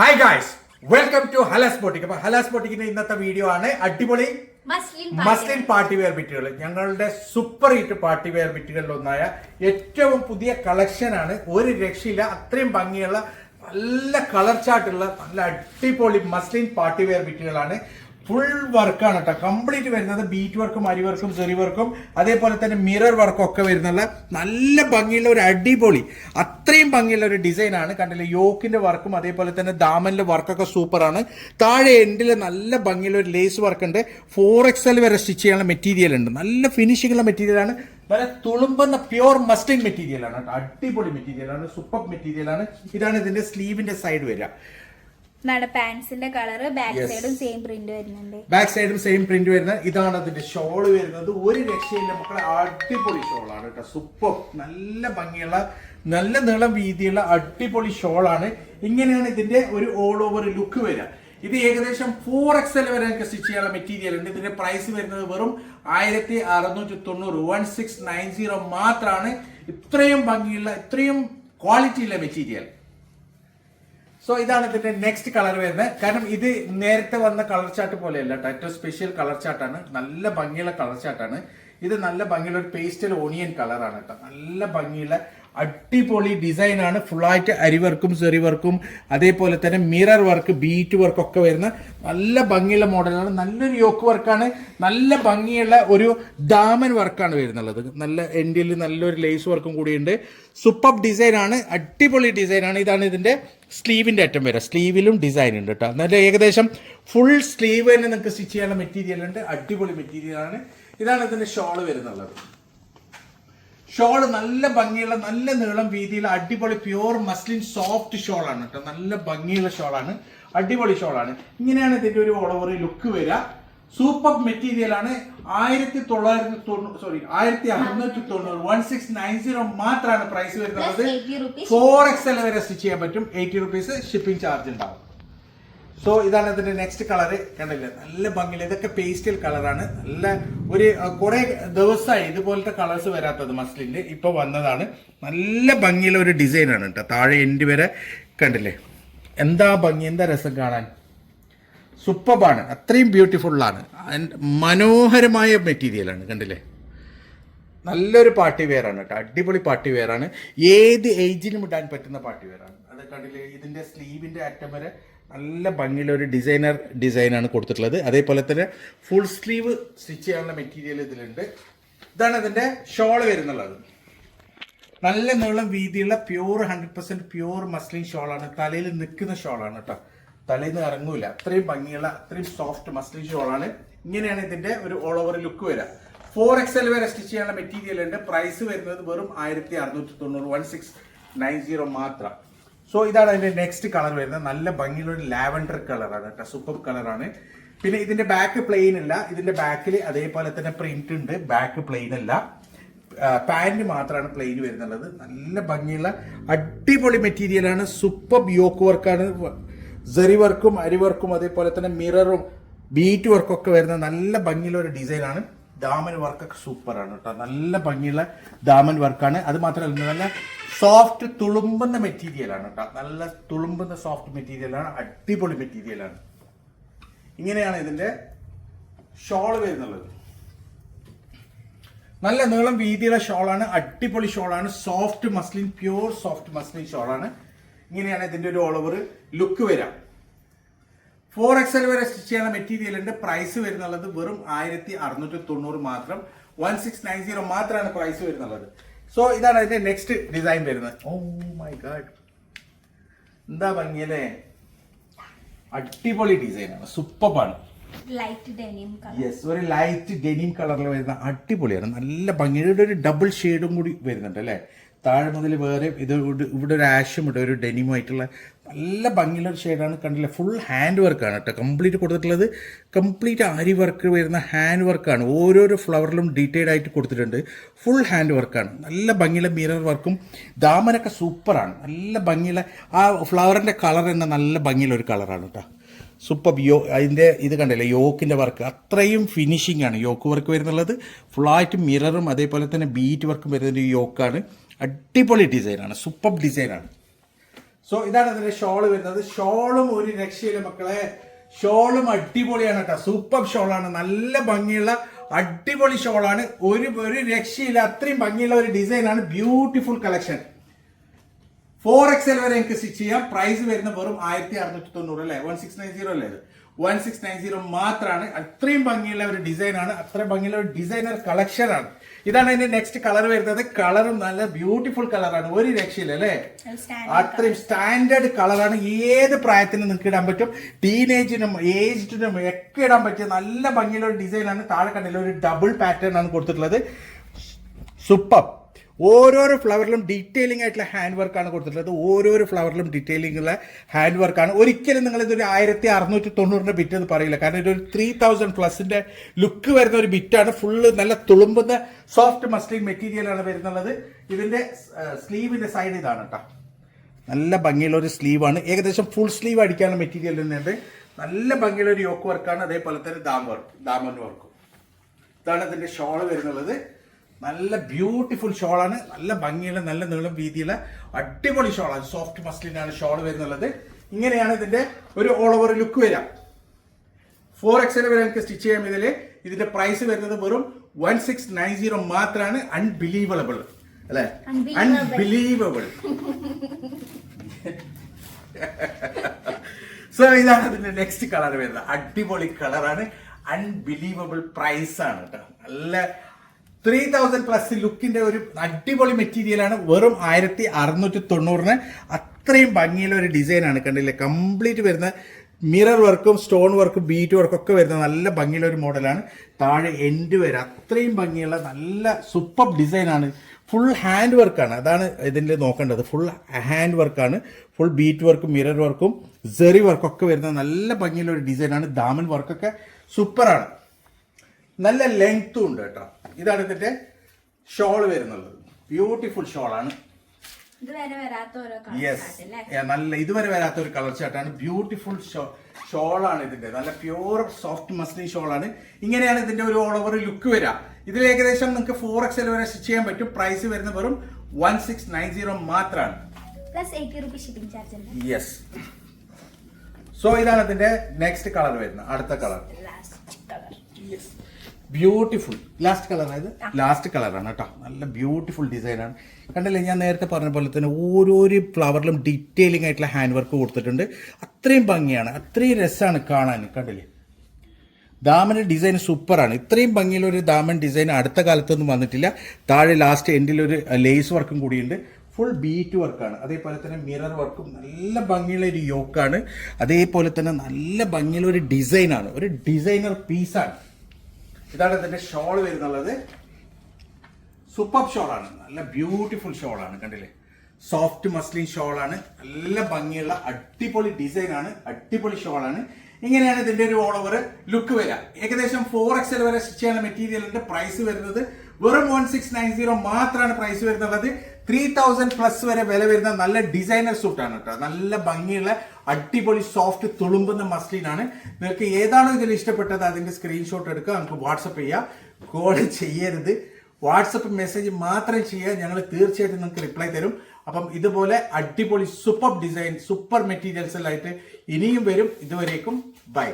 Hi guys welcome to Hala's boutique അപ്പൊ ഹലാസ് ബോട്ടിക്കിന്റെ ഇന്നത്തെ video ആണ് അടിപൊളി മസ്ലിൻ പാർട്ടി വെയർ ബിറ്റുകൾ ഞങ്ങളുടെ സൂപ്പർ ഹിറ്റ് പാർട്ടി വെയർ ബിറ്റുകളിൽ ഒന്നായ ഏറ്റവും പുതിയ കളക്ഷൻ ആണ്. ഒരു രക്ഷയില്ല അത്രയും ഭംഗിയുള്ള നല്ല കളർ ചാർട്ടുള്ള നല്ല അടിപൊളി മസ്ലിൻ പാർട്ടി വെയർ ബിറ്റുകളാണ് ഫുൾ വർക്കാണ് കേട്ടോ. കംപ്ലീറ്റ് വരുന്നത് ബീറ്റ് വർക്കും അരി വർക്കും സെറി വർക്കും അതേപോലെ തന്നെ മിറർ വർക്കും ഒക്കെ വരുന്നുള്ള നല്ല ഭംഗിയുള്ള ഒരു അടിപൊളി അത്രയും ഭംഗിയുള്ള ഒരു ഡിസൈനാണ് കണ്ടില്ലേ യോക്കിന്റെ വർക്കും അതേപോലെ തന്നെ ദാമനിലെ വർക്കൊക്കെ സൂപ്പറാണ് താഴെ എൻഡിൽ നല്ല ഭംഗിയുള്ള ഒരു ലേസ് വർക്ക് ഉണ്ട്. ഫോർ എക്സൽ വരെ സ്റ്റിച്ച് ചെയ്യാനുള്ള മെറ്റീരിയൽ ഉണ്ട്. നല്ല മെറ്റീരിയൽ ആണ്. നല്ല തുളുമ്പുന്ന പ്യുവർ മസ്റ്റിംഗ് മെറ്റീരിയൽ ആണ്. അടിപൊളി മെറ്റീരിയലാണ് സൂപ്പർ മെറ്റീരിയലാണ് ഇതാണ് ഇതിന്റെ സ്ലീവിന്റെ സൈഡ് വരിക. നമ്മുടെ പാൻസിന്റെ കളർ ബാക്ക് സൈഡും സെയിം പ്രിന്റ് വരുന്നുണ്ട്. ബാക്ക് സൈഡും സെയിം പ്രിന്റ് വരുന്ന ഇതാണ് അതിന്റെ ഷോൾ വരുന്നത്. ഒരു രക്ഷയില്ല. മക്കളെ അടിപൊളി ഷോളാണ് കേട്ടോ. സൂപ്പർ നല്ല ഭംഗിയുള്ള നല്ല നീളം വീതിയുള്ള അടിപൊളി ഷോളാണ് ഇങ്ങനെയാണ് ഇതിന്റെ ഒരു ഓൾ ഓവർ ലുക്ക് വരിക. ഇത് ഏകദേശം ഫോർ എക്സൽ വരെ നമുക്ക് സ്റ്റിച്ച് ചെയ്യാനുള്ള മെറ്റീരിയൽ ഉണ്ട്. ഇതിന്റെ പ്രൈസ് വരുന്നത് വെറും ആയിരത്തി അറുന്നൂറ്റി തൊണ്ണൂറ് വൺ സിക്സ് നയൻ സീറോ മാത്രമാണ്. ഇത്രയും ഭംഗിയുള്ള ഇത്രയും ക്വാളിറ്റിയുള്ള മെറ്റീരിയൽ സോ ഇതാണ് ഇതിന്റെ നെക്സ്റ്റ് കളർ വരുന്നത്. കാരണം ഇത് നേരത്തെ വന്ന കളർ ചാർട്ട് പോലെയല്ല ഏറ്റവും സ്പെഷ്യൽ കളർ ചാർട്ടാണ് നല്ല ഭംഗിയുള്ള കളർ ചാർട്ടാണ് ഇത് നല്ല ഭംഗിയുള്ള ഒരു പേസ്റ്റൽ ഓണിയൻ കളറാണ് കേട്ടോ നല്ല ഭംഗിയുള്ള അടിപൊളി ഡിസൈനാണ് ഫുള്ളായിട്ട് അരിവർക്കും സെറിവർക്കും അതേപോലെ തന്നെ മിറർ വർക്ക് ബീറ്റ് വർക്ക് ഒക്കെ വരുന്ന നല്ല ഭംഗിയുള്ള മോഡലാണ് നല്ലൊരു യോക്ക് വർക്കാണ് നല്ല ഭംഗിയുള്ള ഒരു ഡാമൻ വർക്കാണ് വരുന്നുള്ളത്. നല്ല എൻഡിൽ നല്ലൊരു ലേസ് വർക്കും കൂടിയുണ്ട്. സൂപ്പർ ഡിസൈനാണ് അടിപൊളി ഡിസൈൻ ആണ്. ഇതാണ് ഇതിന്റെ സ്ലീവിന്റെ അറ്റം വരെ. സ്ലീവിലും ഡിസൈൻ ഉണ്ട് കേട്ടോ നല്ല ഏകദേശം ഫുൾ സ്ലീവ് തന്നെ നിങ്ങൾക്ക് സ്റ്റിച്ച് ചെയ്യാനുള്ള മെറ്റീരിയൽ ഉണ്ട്. അടിപൊളി മെറ്റീരിയൽ ആണ്. ഇതാണ് ഇതിന്റെ ഷോൾ വരുന്നുള്ളത്. ഷോൾ നല്ല ഭംഗിയുള്ള നല്ല നീളം വീതിയുള്ള അടിപൊളി പ്യുവർ മസ്ലിൻ സോഫ്റ്റ് ഷോളാണ് കേട്ടോ നല്ല ഭംഗിയുള്ള ഷോളാണ് അടിപൊളി ഷോളാണ് ഇങ്ങനെയാണ് ഇതിന്റെ ഒരു ഓളവറി ലുക്ക് വരിക. സൂപ്പർ മെറ്റീരിയൽ ആണ്. ആയിരത്തി തൊള്ളായിരത്തി തൊണ്ണൂറ് സോറി ആയിരത്തി അറുന്നൂറ്റി തൊണ്ണൂറ് വൺ സിക്സ് നയൻ സീറോ മാത്രമാണ് പ്രൈസ് വരുന്നത്. Plus 80 rupees four X L വരെ സ്റ്റിച്ച് ചെയ്യാൻ പറ്റും. എയ്റ്റി റുപ്പീസ് ഷിപ്പിംഗ് ചാർജ് ഉണ്ടാവും. സോ ഇതാണ് ഇതിന്റെ നെക്സ്റ്റ് കളർ കണ്ടില്ലേ? നല്ല ഭംഗിയില്ല ഇതൊക്കെ പേസ്റ്റൽ കളറാണ് നല്ല ഒരു കുറെ ദിവസമായി ഇതുപോലത്തെ കളേഴ്സ് വരാത്തത് മസ്ലിന്റെ. ഇപ്പൊ വന്നതാണ്. നല്ല ഭംഗിയുള്ള ഒരു ഡിസൈൻ ആണ് കേട്ടോ താഴെ എൻഡ് വരെ കണ്ടില്ലേ? എന്താ ഭംഗി? എന്താ രസം കാണാൻ? സൂപ്പറാണ് അത്രയും ബ്യൂട്ടിഫുള്ളാണ് മനോഹരമായ മെറ്റീരിയലാണ് കണ്ടില്ലേ? നല്ലൊരു പാർട്ടി വെയറാണ് കേട്ടോ അടിപൊളി പാർട്ടി വെയറാണ് ഏത് ഏജിലും ഇടാൻ പറ്റുന്ന പാർട്ടി വെയറാണ് അത് കണ്ടില്ലേ? ഇതിന്റെ സ്ലീവിന്റെ അറ്റം വരെ നല്ല ഭംഗിയുള്ള ഒരു ഡിസൈനർ ഡിസൈൻ ആണ് കൊടുത്തിട്ടുള്ളത്. അതേപോലെ തന്നെ ഫുൾ സ്ലീവ് സ്റ്റിച്ച് ചെയ്യാനുള്ള മെറ്റീരിയൽ ഇതിലുണ്ട്. ഇതാണ് ഇതിന്റെ ഷോൾ വരുന്നുള്ളത്. നല്ല നീളം വീതിയുള്ള pure hundred percent pure muslin ഷോളാണ് തലയിൽ നിൽക്കുന്ന ഷോളാണ് കേട്ടോ തലയിൽ നിന്ന് ഇറങ്ങൂല. അത്രയും ഭംഗിയുള്ള അത്രയും സോഫ്റ്റ് മസ്ലിൻ ഷോളാണ് ഇങ്ങനെയാണ് ഇതിന്റെ ഒരു ഓൾ ഓവർ ലുക്ക് വരിക ഫോർ എക്സൽ വരെ സ്റ്റിച്ച് ചെയ്യാനുള്ള മെറ്റീരിയൽ ഉണ്ട്. പ്രൈസ് വരുന്നത് വെറും ആയിരത്തി അറുന്നൂറ്റി തൊണ്ണൂറ് വൺ സിക്സ് നയൻ സീറോ മാത്രം. സോ ഇതാണ് അതിന്റെ നെക്സ്റ്റ് കളർ വരുന്നത്. നല്ല ഭംഗിയുള്ള ഒരു ലാവൻഡർ കളറാണ് കേട്ടോ. സൂപ്പർ കളറാണ് പിന്നെ ഇതിന്റെ ബാക്ക് പ്ലെയിൻ അല്ല. ഇതിന്റെ ബാക്കിൽ അതേപോലെ തന്നെ പ്രിന്റ് ഉണ്ട്. ബാക്ക് പ്ലെയിൻ അല്ല. പാന്റ് മാത്രമാണ് പ്ലെയിൻ വരുന്നുള്ളത്. നല്ല ഭംഗിയുള്ള അടിപൊളി മെറ്റീരിയലാണ് സൂപ്പർ യോക്ക് വർക്കാണ് സെറി വർക്കും അരി വർക്കും അതേപോലെ തന്നെ മിററും ബീറ്റ് ഒക്കെ വരുന്ന നല്ല ഭംഗിയുള്ള ഒരു ഡിസൈനാണ് ദാമൻ വർക്കൊക്കെ സൂപ്പറാണ് കേട്ടോ. നല്ല ഭംഗിയുള്ള ദാമൻ വർക്കാണ് അത് മാത്രമല്ല നല്ല സോഫ്റ്റ് തുളുമ്പുന്ന മെറ്റീരിയലാണ് കേട്ടോ നല്ല തുളുമ്പുന്ന സോഫ്റ്റ് മെറ്റീരിയലാണ് അടിപൊളി മെറ്റീരിയലാണ് ഇങ്ങനെയാണ് ഇതിന്റെ ഷോൾ വരുന്നുള്ളത് നല്ല നീളം വീതിയുള്ള ഷോളാണ് അടിപൊളി ഷോളാണ് soft muslin pure soft muslin ഷോളാണ് ഇങ്ങനെയാണ് ഇതിന്റെ ഒരു ഓൾ ഓവർ ലുക്ക് വരാം. ഫോർ എക്സൽ വരെ സ്റ്റിച്ച് ചെയ്യുന്ന മെറ്റീരിയലിന്റെ പ്രൈസ് വരുന്നുള്ളത് വെറും ആയിരത്തി അറുന്നൂറ്റി തൊണ്ണൂറ് മാത്രം. വൺ സിക്സ് നയൻ സീറോ മാത്രമാണ് പ്രൈസ് വരുന്നുള്ളത്. സോ ഇതാണ് അതിന്റെ നെക്സ്റ്റ് ഡിസൈൻ വരുന്നത്. ഓ മൈ ഗാഡ് എന്താ ഭംഗിയല്ലേ? അടിപൊളി ഡിസൈനാണ് സൂപ്പറാണ് യെസ് ഒരു ലൈറ്റ് ഡെനിം കളറിൽ വരുന്ന അടിപൊളിയാണ്. നല്ല ഭംഗിയുടെ ഒരു ഡബിൾ ഷെയ്ഡും കൂടി വരുന്നുണ്ട് അല്ലേ? താഴെ മുതൽ വേറെ ഇത് ഇവിടെ- ഒരു ആഷും ഉണ്ട്. ഒരു ഡെനിയുമായിട്ടുള്ള നല്ല ഭംഗിയുള്ള ഒരു ഷെയ്ഡാണ് കണ്ടില്ലേ? ഫുൾ ഹാൻഡ് വർക്കാണ് കേട്ടോ. കംപ്ലീറ്റ് കൊടുത്തിട്ടുള്ളത് കംപ്ലീറ്റ് ആരി വർക്ക് വരുന്ന ഹാൻഡ് വർക്കാണ് ഓരോരോ ഫ്ലവറിലും ഡീറ്റെയിൽഡ് ആയിട്ട് കൊടുത്തിട്ടുണ്ട്. ഫുൾ ഹാൻഡ് വർക്കാണ് നല്ല ഭംഗിയുള്ള മിറർ വർക്കും ദാമനൊക്കെ സൂപ്പറാണ് നല്ല ഭംഗിയുള്ള ആ ഫ്ലവറിന്റെ കളർ തന്നെ നല്ല ഭംഗിയുള്ള ഒരു കളറാണ് കേട്ടോ. സൂപ്പർ യോ അതിന്റെ ഇത് കണ്ടില്ലേ? യോക്കിന്റെ വർക്ക് അത്രയും ഫിനിഷിംഗ് ആണ് യോക്ക് വർക്ക് വരുന്നുള്ളത്. ഫുള്ളായിട്ട് മിററും അതേപോലെ തന്നെ ബീറ്റ് വർക്കും വരുന്ന ഒരു യോക്കാണ് അടിപൊളി ഡിസൈനാണ് സൂപ്പർ ഡിസൈനാണ് സോ ഇതാണ് ഇതിന്റെ ഷോൾ വരുന്നത്. ഷോളും ഒരു രക്ഷയില്ല മക്കളെ. ഷോളും അടിപൊളിയാണ് കേട്ടോ സൂപ്പർ ഷോളാണ്. നല്ല ഭംഗിയുള്ള അടിപൊളി ഷോളാണ്. ഒരു ഒരു രക്ഷയില്ല. അത്രയും ഭംഗിയുള്ള ഒരു ഡിസൈനാണ്. Beautiful collection. Four X L വരെ എനിക്ക് സ്റ്റിച്ച് ചെയ്യാം. പ്രൈസ് വരുന്ന വെറും ആയിരത്തി അറുന്നൂറ്റി തൊണ്ണൂറ് അല്ലേ? വൺ സിക്സ് നയൻ സീറോ അല്ലേ വൺ സിക്സ് നയൻ സീറോ മാത്രമാണ് അത്രയും ഭംഗിയുള്ള ഒരു ഡിസൈനാണ്. അത്രയും ഭംഗിയുള്ള ഒരു ഡിസൈനർ കളക്ഷൻ ആണ് ഇതാണ് അതിന്റെ നെക്സ്റ്റ് കളർ വരുന്നത്. കളറും നല്ല ബ്യൂട്ടിഫുൾ കളറാണ് ഒരു രക്ഷയില്ല അല്ലേ? അത്രയും സ്റ്റാൻഡേർഡ് കളറാണ് ഏത് പ്രായത്തിനും നിങ്ങൾക്ക് ഇടാൻ പറ്റും. ടീനേജിനും ഏജ്ഡിനും ഒക്കെ ഇടാൻ പറ്റിയ നല്ല ഭംഗിയുള്ള ഒരു ഡിസൈനാണ് താഴെ കണ്ടില്ല ഒരു ഡബിൾ പാറ്റേൺ ആണ് കൊടുത്തിട്ടുള്ളത്. സൂപ്പർ ഓരോരോ ഫ്ലവറിലും ഡീറ്റെയിലിംഗ് ആയിട്ടുള്ള ഹാൻഡ് വർക്കാണ് കൊടുത്തിട്ടുള്ളത്. ഓരോരോ ഫ്ലവറിലും ഡീറ്റെയിലിംഗ് ഉള്ള ഹാൻഡ് വർക്കാണ് ഒരിക്കലും നിങ്ങൾ ഇതൊരു ആയിരത്തി അറുന്നൂറ്റി തൊണ്ണൂറിന്റെ ബിറ്റ് എന്ന് പറയില്ല. കാരണം ഇതൊരു ത്രീ തൗസൻഡ് പ്ലസിന്റെ ലുക്ക് വരുന്ന ഒരു ബിറ്റാണ് ഫുള്ള് നല്ല തുളുമ്പുന്ന സോഫ്റ്റ് മസ്ലിൻ മെറ്റീരിയലാണ് വരുന്നുള്ളത്. ഇതിന്റെ സ്ലീവിന്റെ സൈഡ് ഇതാണ് കേട്ടോ നല്ല ഭംഗിയുള്ള ഒരു സ്ലീവാണ് ഏകദേശം ഫുൾ സ്ലീവ് അടിക്കാനുള്ള മെറ്റീരിയൽ തന്നെയുണ്ട്. നല്ല ഭംഗിയുള്ള ഒരു യോക്ക് വർക്കാണ് അതേപോലെ തന്നെ ദാം വർക്ക് ദാമൻ വർക്കും ഇതാണ് ഇതിന്റെ ഷോൾ വരുന്നുള്ളത്. നല്ല ബ്യൂട്ടിഫുൾ ഷോളാണ്. നല്ല ഭംഗിയുള്ള നല്ല നീളം വീതിയുള്ള അടിപൊളി ഷോളാണ്. സോഫ്റ്റ് മസ്ലിനാണ് ഷോൾ വരുന്നുള്ളത്. ഇങ്ങനെയാണ് ഇതിന്റെ ഒരു ഓൾ ഓവർ ലുക്ക് വരാം ഫോർ എക്സൽ വരെ നമുക്ക് സ്റ്റിച്ച് ചെയ്യാം ഇതിൽ ഇതിന്റെ പ്രൈസ് വരുന്നത് വെറും വൺ സിക്സ് നയൻ സീറോ മാത്രമാണ് അൺബിലീവബിൾ അല്ലെ? അൺബിലീവബിൾ സോ ഇതാണ് അതിന്റെ നെക്സ്റ്റ് കളർ വരുന്നത്. അടിപൊളി കളറാണ് അൺബിലീവബിൾ പ്രൈസ് ആണ് കേട്ടോ. നല്ല ത്രീ തൗസൻഡ് പ്ലസ് ലുക്കിന്റെ ഒരു അടിപൊളി മെറ്റീരിയലാണ് വെറും ആയിരത്തി അറുന്നൂറ്റി തൊണ്ണൂറിന് അത്രയും ഭംഗിയുള്ള ഒരു ഡിസൈൻ ആണ് കണ്ടില്ലേ? കംപ്ലീറ്റ് വരുന്ന മിറർ വർക്കും സ്റ്റോൺ വർക്കും ബീറ്റ് വർക്കും ഒക്കെ വരുന്ന നല്ല ഭംഗിയുള്ള ഒരു മോഡലാണ് താഴെ എൻഡ് വരെ അത്രയും ഭംഗിയുള്ള നല്ല സൂപ്പർ ഡിസൈനാണ് ഫുൾ ഹാൻഡ് വർക്കാണ് അതാണ് ഇതിന്റെ നോക്കേണ്ടത്. ഫുൾ ഹാൻഡ് വർക്കാണ് ഫുൾ ബീറ്റ് വർക്കും മിറർ വർക്കും സെറി വർക്കൊക്കെ വരുന്ന നല്ല ഭംഗിയുള്ള ഒരു ഡിസൈനാണ് ദാമൻ വർക്കൊക്കെ സൂപ്പറാണ് നല്ല ലെങ്ത്തും ഉണ്ട് കേട്ടോ. ഇതാണ് ഇതിന്റെ ഷോൾ വരുന്നത് ബ്യൂട്ടിഫുൾ ഷോളാണ് യെസ് നല്ല ഇതുവരെ വരാത്ത ഒരു കളർ ചേട്ടാണ് ബ്യൂട്ടിഫുൾ ഷോളാണ് ഇതിന്റെ. നല്ല പ്യൂർ സോഫ്റ്റ് മസ്ലിൻ ഷോളാണ് ഇങ്ങനെയാണ് ഇതിന്റെ ഒരു ഓൾ ഓവർ ലുക്ക് വരിക ഇതിൽ ഏകദേശം നിങ്ങൾക്ക് ഫോർ എക്സ് എൽ വരെ സ്റ്റിച്ച് ചെയ്യാൻ പറ്റും. പ്രൈസ് വരുന്ന വെറും വൺ സിക്സ് നയൻ സീറോ മാത്രമാണ് യെസ് സോ ഇതാണ് ഇതിന്റെ നെക്സ്റ്റ് കളർ വരുന്നത്. അടുത്ത colour last colour beautiful last colour ആയത് ലാസ്റ്റ് കളറാണ് കേട്ടോ. നല്ല ബ്യൂട്ടിഫുൾ ഡിസൈനാണ് കണ്ടില്ലേ ഞാൻ നേരത്തെ പറഞ്ഞ പോലെ തന്നെ ഓരോരോ ഫ്ലവറിലും ഡീറ്റെയിലിംഗ് ആയിട്ടുള്ള ഹാൻഡ് വർക്ക് കൊടുത്തിട്ടുണ്ട്. അത്രയും ഭംഗിയാണ്. അത്രയും രസമാണ് കാണാൻ കണ്ടില്ലേ? ദാമന്റെ ഡിസൈൻ സൂപ്പറാണ് ഇത്രയും ഭംഗിയിലൊരു ഒരു ദാമൻ ഡിസൈൻ അടുത്ത കാലത്തൊന്നും വന്നിട്ടില്ല. താഴെ ലാസ്റ്റ് എൻഡിൽ ഒരു ലേസ് വർക്കും കൂടിയുണ്ട്. ഫുൾ ബീറ്റ് വർക്കാണ് അതേപോലെ തന്നെ മിറർ വർക്കും നല്ല ഭംഗിയുള്ള ഒരു യോക്കാണ് അതേപോലെ തന്നെ നല്ല ഭംഗിയുള്ള ഒരു ഡിസൈനാണ് ഒരു ഡിസൈനർ പീസാണ് ഇതാണ് ഇതിന്റെ ഷോൾ വരുന്നുള്ളത്. സൂപ്പർ ഷോളാണ് നല്ല ബ്യൂട്ടിഫുൾ ഷോളാണ് കണ്ടില്ലേ? സോഫ്റ്റ് മസ്ലിൻ ഷോളാണ് നല്ല ഭംഗിയുള്ള അടിപൊളി ഡിസൈൻ ആണ്. അടിപൊളി ഷോളാണ് ഇങ്ങനെയാണ് ഇതിന്റെ ഒരു ഓൾ ഓവർ ലുക്ക് വരിക. ഏകദേശം ഫോർ എക്സൽ വരെ സ്റ്റിച്ച് ചെയ്യാനുള്ള മെറ്റീരിയലിന്റെ പ്രൈസ് വരുന്നത് വെറും വൺ സിക്സ് നയൻ സീറോ മാത്രമാണ് പ്രൈസ് വരുന്നുള്ളത്. ത്രീ തൗസൻഡ് പ്ലസ് വരെ വില വരുന്ന നല്ല ഡിസൈനർ സൂട്ടാണ് കേട്ടോ നല്ല ഭംഗിയുള്ള അടിപൊളി സോഫ്റ്റ് തുളുമ്പുന്ന മസ്ലിൻ ആണ്. നിങ്ങൾക്ക് ഏതാണോ ഇതിൽ ഇഷ്ടപ്പെട്ടത് അതിന്റെ സ്ക്രീൻഷോട്ട് എടുക്കുക. നമുക്ക് വാട്സപ്പ് ചെയ്യാം. കോൾ ചെയ്യരുത്. വാട്സപ്പ് മെസ്സേജ് മാത്രം ചെയ്യുക. ഞങ്ങൾ തീർച്ചയായിട്ടും നിങ്ങൾക്ക് റിപ്ലൈ തരും. അപ്പം ഇതുപോലെ അടിപൊളി സൂപ്പർ ഡിസൈൻ സൂപ്പർ മെറ്റീരിയൽസിലായിട്ട് ഇനിയും വരും. ഇതുവരേക്കും ബൈ